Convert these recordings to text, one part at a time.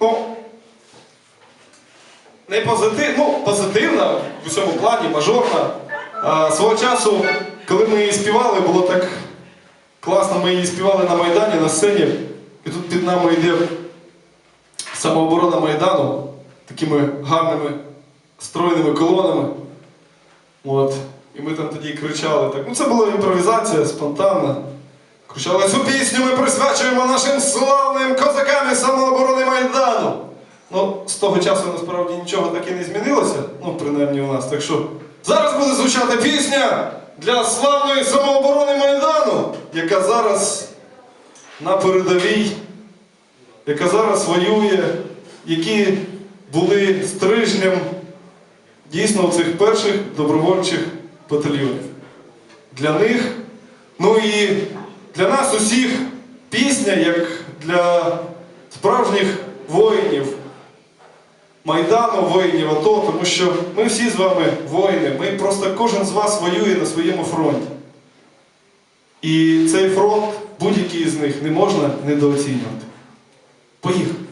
ну, не позитив, ну, позитивна в усьому плані, мажорна. А, свого часу, коли ми її співали, було так класно, ми її співали на Майдані, на сцені, і тут під нами йде самооборона Майдану такими гарними стройними колонами. От. І ми там тоді кричали так. Ну це була імпровізація спонтанна. Кричали, цю пісню ми присвячуємо нашим славним козакам із самооборони Майдану. Ну, з того часу насправді нічого таки не змінилося, ну, принаймні у нас. Так що зараз буде звучати пісня для славної самооборони Майдану, яка зараз на передовій, яка зараз воює, які були стрижнем дійсно цих перших добровольчих батальйонів. Для них, ну і для нас усіх пісня, як для справжніх воїнів, Майдану, воїнів АТО, тому що ми всі з вами воїни, ми просто кожен з вас воює на своєму фронті. І цей фронт, будь-який з них, не можна недооцінювати. Поїхали!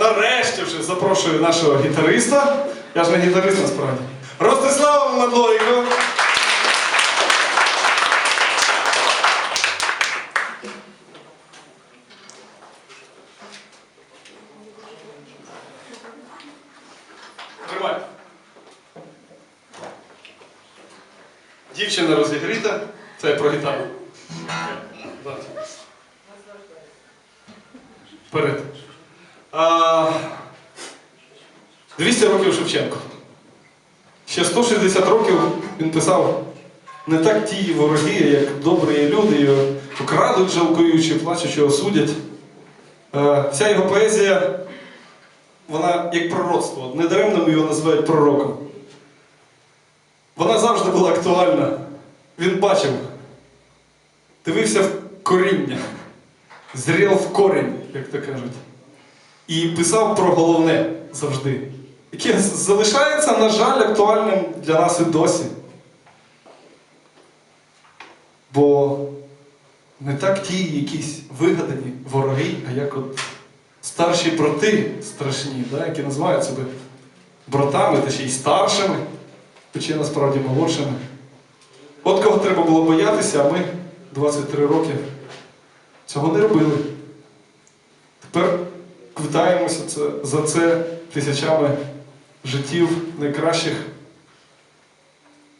Нарешті вже запрошую нашого гітариста. Я ж не гітарист насправді. Ростислава Мадлойко. Тримай. Дівчина розігріта. Це про гітару. Вперед. А, 200 років Шевченко. Ще 160 років він писав не так ті вороги, як добрі люди, його украдуть жалкуючи, плачучи, осудять. Е, Вся його поезія, вона як пророцтво. Недаремно його називають пророком. Вона завжди була актуальна. Він бачив, дивився в коріння, зрів в корінь, як то кажуть. І писав про головне завжди, яке залишається, на жаль, актуальним для нас і досі. Бо не так ті якісь вигадані вороги, а як от старші брати страшні, да, які називають себе братами, та ще й старшими, хоча насправді молодшими. От кого треба було боятися, а ми 23 роки цього не робили. Тепер квитаємося це, за це тисячами життів найкращих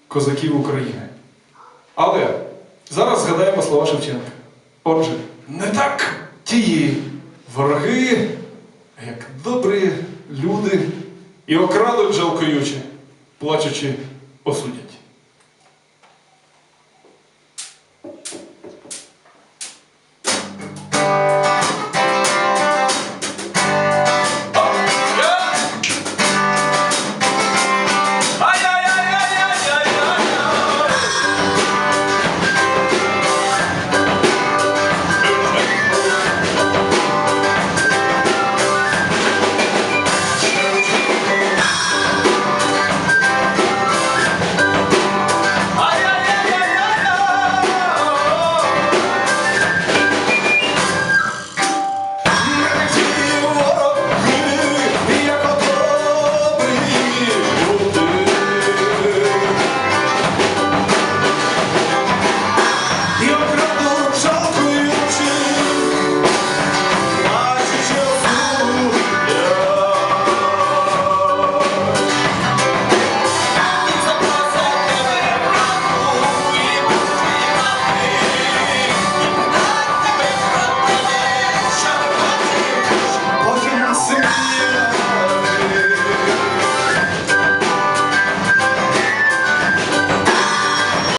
козаків України. Але зараз згадаємо слова Шевченка. Отже, не так тії вороги, як добрі люди, і окрадуть жалкуючи, плачучи осудять.